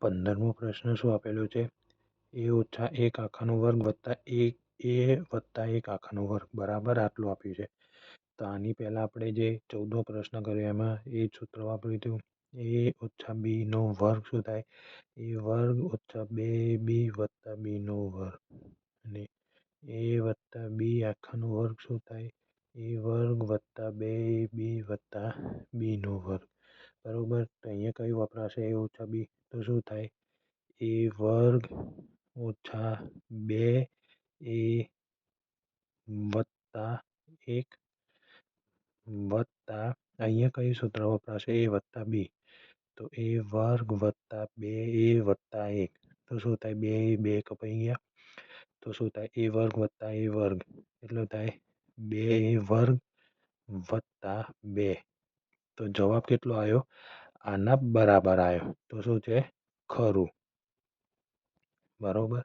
પંદરમો પ્રશ્ન શું આપેલો છે? એ ઓછા એક આખાનો વર્ગ વત્તા એક, એ વત્તા એક આખાનો વર્ગ. બરાબર આટલું આપ્યું છે. તો આની પહેલાં આપણે જે ચૌદમો પ્રશ્ન કર્યો એમાં એ સૂત્ર વાપર્યું હતું. એ ઓછા બીનો વર્ગ શું થાય? એ વર્ગ ઓછા બે બી વત્તા બીનો વર્ગ. અને એ વત્તા બી આખાનો વર્ગ શું થાય? એ વર્ગ વત્તા બે બી વત્તા બીનો વર્ગ. બરાબર તો અહીંયા કયું વપરાશે એ ઓછા બી તો શું થાય એ વર્ગ ઓછા બે એ વત્તા એક વત્તા અહીંયા કયું સૂત્ર વપરાશે એ વત્તા બી તો એ વર્ગ વત્તા બે એ વત્તા એક તો શું થાય બે બે કપાઈ ગયા તો શું થાય એ વર્ગ વત્તા એ વર્ગ એટલો થાય બે એ વર્ગ વત્તા બે તો જવાબ કેટલો આવ્યો આના બરાબર આવ્યો તો શું છે? ખરું. બરાબર?